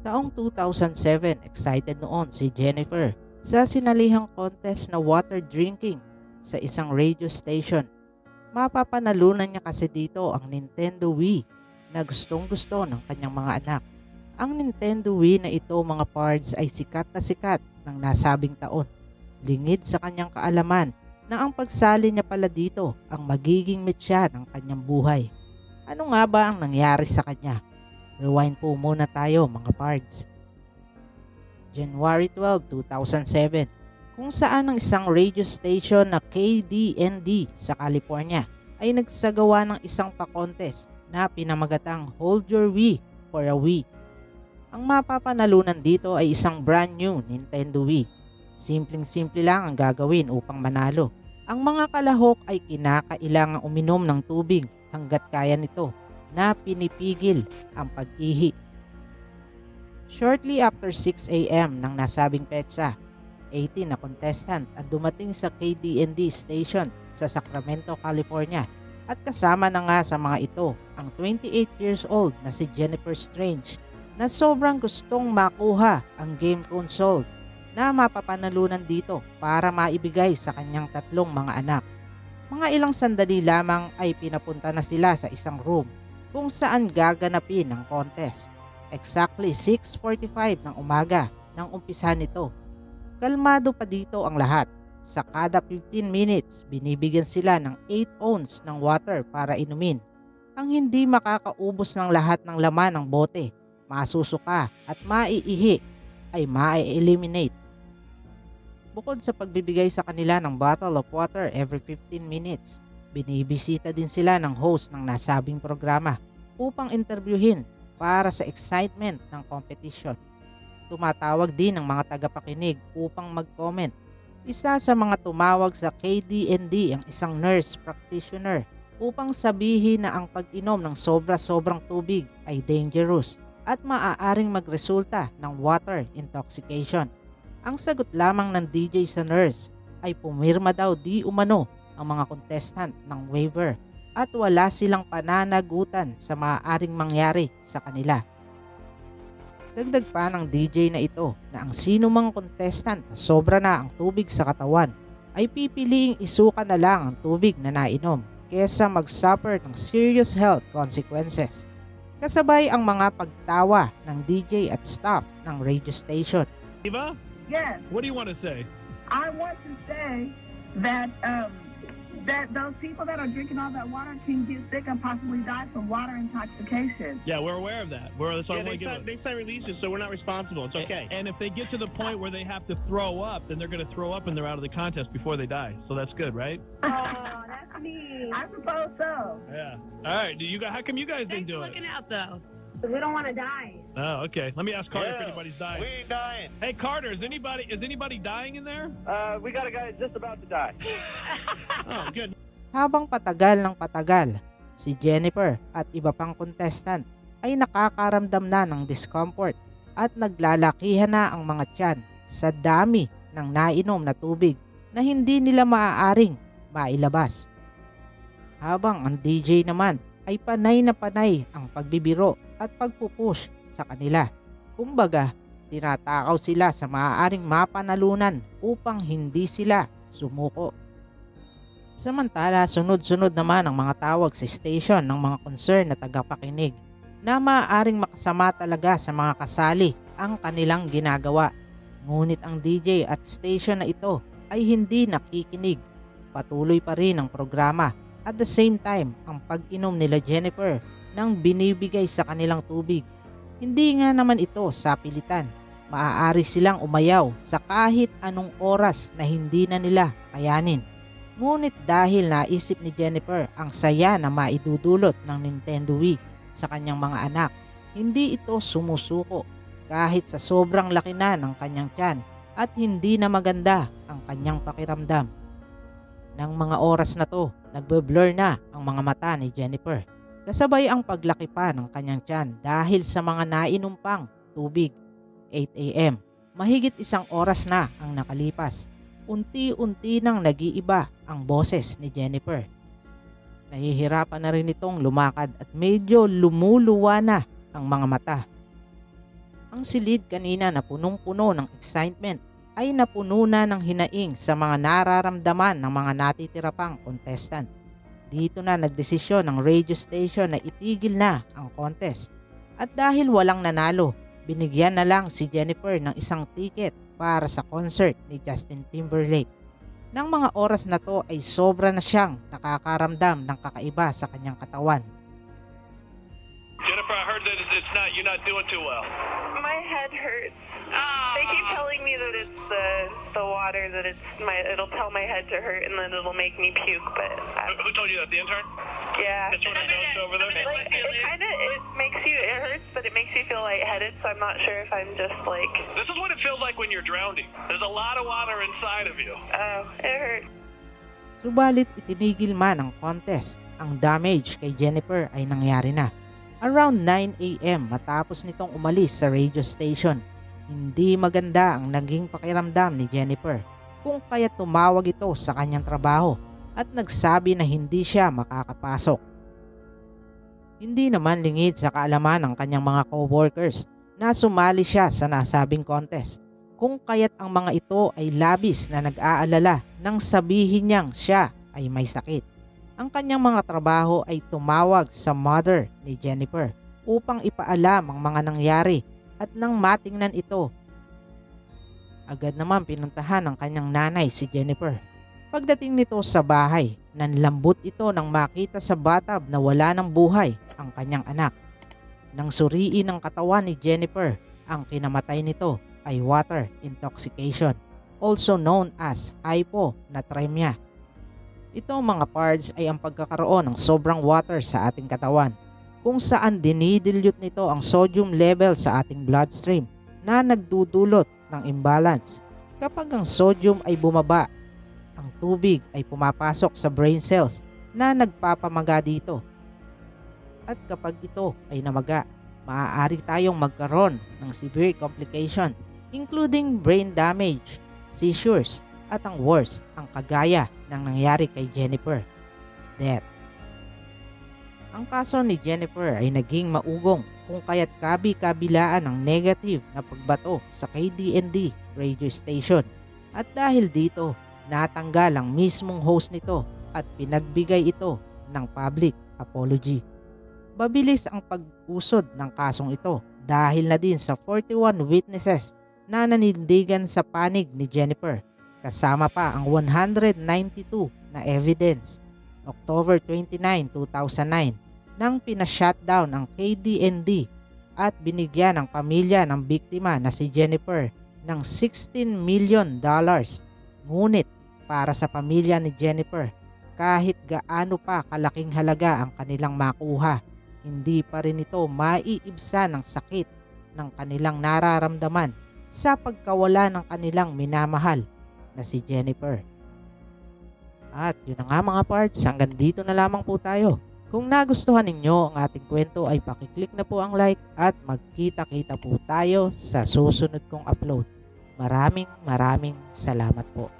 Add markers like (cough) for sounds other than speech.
Taong 2007, excited noon si Jennifer sa sinalihang contest na water drinking sa isang radio station. Mapapanalunan niya kasi dito ang Nintendo Wii na gustong gusto ng kanyang mga anak. Ang Nintendo Wii na ito mga parts ay sikat na sikat ng nasabing taon. Lingid sa kanyang kaalaman na ang pagsali niya pala dito ang magiging mitya ng kanyang buhay. Ano nga ba ang nangyari sa kanya? Rewind po muna tayo mga pards. January 12, 2007 kung saan ang isang radio station na KDND sa California ay nagsagawa ng isang pa-contest na pinamagatang Hold Your Wii for a Wii. Ang mapapanalunan dito ay isang brand new Nintendo Wii. Simpleng-simple lang ang gagawin upang manalo. Ang mga kalahok ay kinakailangang uminom ng tubig hanggat kaya nito na pinipigil ang pag-ihi. Shortly after 6 a.m. ng nasabing petsa, 18 na contestant ang dumating sa KDND station sa Sacramento, California at kasama na nga sa mga ito ang 28 years old na si Jennifer Strange na sobrang gustong makuha ang game console na mapapanalunan dito para maibigay sa kanyang tatlong mga anak. Mga ilang sandali lamang ay pinapunta na sila sa isang room kung saan gaganapin ang contest. Exactly 6.45 ng umaga nang umpisa nito. Kalmado pa dito ang lahat. Sa kada 15 minutes, binibigyan sila ng 8 ounce ng water para inumin. Ang hindi makakaubos ng lahat ng laman ng bote, masusuka at maiihi ay ma-eliminate. Bukod sa pagbibigay sa kanila ng bottle of water every 15 minutes, binibisita din sila ng host ng nasabing programa upang interviewin para sa excitement ng competition. Tumatawag din ang mga tagapakinig upang mag-comment. Isa sa mga tumawag sa KDND ang isang nurse practitioner upang sabihin na ang pag-inom ng sobra-sobrang tubig ay dangerous at maaaring magresulta ng water intoxication. Ang sagot lamang ng DJ sa nurse ay pumirma daw di umano ang mga contestant ng waiver at wala silang pananagutan sa maaaring mangyari sa kanila. Dagdag pa ng DJ na ito na ang sino mang contestant na sobra na ang tubig sa katawan ay pipiliing isuka na lang ang tubig na nainom kesa mag-suffer ng serious health consequences. Kasabay ang mga pagtawa ng DJ at staff ng radio station. Eva, Yes, what do you want to say? I want to say that um, that those people that are drinking all that water can get sick and possibly die from water intoxication. Yeah, we're aware of that. We're that's all Yeah, I they, give signed, it. they signed releases, so we're not responsible. It's okay. And if they get to the point where they have to throw up, then they're going to throw up and they're out of the contest before they die. So that's good, right? (laughs) Oh, that's me. I suppose so. Yeah. All right. Do you guys? How come you guys didn't Thanks do for it? looking out, though. We don't want to die. Oh, okay. Let me ask Carter if Yeah, anybody's dying. We ain't dying. Hey, Carter, is anybody is anybody dying in there? Uh, we got a guy just about to die. (laughs) Oh, good. Habang patagal ng patagal, si Jennifer at iba pang contestant ay nakakaramdam na ng discomfort at naglalakihan na ang mga tiyan sa dami ng nainom na tubig na hindi nila maaaring mailabas. Habang ang DJ naman ay panay na panay ang pagbibiro at pagpupush sa kanila. Kumbaga, tinatakaw sila sa maaaring mapanalunan upang hindi sila sumuko. Samantala, sunod-sunod naman ang mga tawag sa station ng mga concern na tagapakinig na maaaring makasama talaga sa mga kasali ang kanilang ginagawa. Ngunit ang DJ at station na ito ay hindi nakikinig. Patuloy pa rin ang programa at the same time ang pag-inom nila Jennifer ng binibigay sa kanilang tubig. Hindi nga naman ito sa pilitan. Maaari silang umayaw sa kahit anong oras na hindi na nila kayanin. Ngunit dahil naisip ni Jennifer ang saya na maidudulot ng Nintendo Wii sa kanyang mga anak, hindi ito sumusuko kahit sa sobrang laki na ng kanyang tiyan at hindi na maganda ang kanyang pakiramdam. Nang mga oras na to, nagbe-blur na ang mga mata ni Jennifer. Kasabay ang paglaki pa ng kanyang tiyan dahil sa mga nainom pang tubig. 8 a.m. Mahigit isang oras na ang nakalipas unti-unti nang nag-iiba ang boses ni Jennifer. Nahihirapan na rin itong lumakad at medyo lumuluwa na ang mga mata. Ang silid kanina na punong-puno ng excitement ay napuno na ng hinaing sa mga nararamdaman ng mga natitira contestant. Dito na nagdesisyon ng radio station na itigil na ang contest. At dahil walang nanalo, binigyan na lang si Jennifer ng isang ticket para sa concert ni Justin Timberlake. Nang mga oras na to ay sobra na siyang nakakaramdam ng kakaiba sa kanyang katawan. Jennifer, I heard that it's- it's not you're not doing too well. My head hurts. They keep telling me that it's the the water that it's my it'll tell my head to hurt and then it'll make me puke. But I, Who, who told you that? The intern? yeah, That's what I noticed over there. like it kind of it makes you it hurts, but it makes you feel lightheaded. So I'm not sure if I'm just like This is what it feels like when you're drowning. There's a lot of water inside of you. oh it hurts. Subalit itinigil man ang contest, ang damage kay Jennifer ay nangyari na. Around 9am matapos nitong umalis sa radio station, hindi maganda ang naging pakiramdam ni Jennifer kung kaya tumawag ito sa kanyang trabaho at nagsabi na hindi siya makakapasok. Hindi naman lingid sa kaalaman ng kanyang mga coworkers na sumali siya sa nasabing contest kung kaya't ang mga ito ay labis na nag-aalala nang sabihin niyang siya ay may sakit. Ang kanyang mga trabaho ay tumawag sa mother ni Jennifer upang ipaalam ang mga nangyari at nang matingnan ito, agad naman pinuntahan ng kanyang nanay si Jennifer. Pagdating nito sa bahay, nanlambot ito nang makita sa batab na wala ng buhay ang kanyang anak. Nang suriin ng katawan ni Jennifer, ang kinamatay nito ay water intoxication, also known as hyponatremia. Itong mga parts ay ang pagkakaroon ng sobrang water sa ating katawan, kung saan dinidilute nito ang sodium level sa ating bloodstream na nagdudulot ng imbalance. Kapag ang sodium ay bumaba, ang tubig ay pumapasok sa brain cells na nagpapamaga dito. At kapag ito ay namaga, maaari tayong magkaroon ng severe complication including brain damage, seizures, at ang worst, ang kagaya ng nangyari kay Jennifer, death. Ang kaso ni Jennifer ay naging maugong kung kaya't kabi-kabilaan ng negative na pagbato sa KDND radio station. At dahil dito, natanggal ang mismong host nito at pinagbigay ito ng public apology. Mabilis ang pag-usod ng kasong ito dahil na din sa 41 witnesses na nanindigan sa panig ni Jennifer kasama pa ang 192 na evidence. October 29, 2009 nang pina-shutdown ang KDND at binigyan ng pamilya ng biktima na si Jennifer ng 16 million dollars. Ngunit para sa pamilya ni Jennifer, kahit gaano pa kalaking halaga ang kanilang makuha, hindi pa rin ito maiibsan ng sakit ng kanilang nararamdaman sa pagkawala ng kanilang minamahal na si Jennifer. At yun na nga mga parts, hanggang dito na lamang po tayo. Kung nagustuhan ninyo ang ating kwento ay pakiclick na po ang like at magkita-kita po tayo sa susunod kong upload. Maraming maraming salamat po.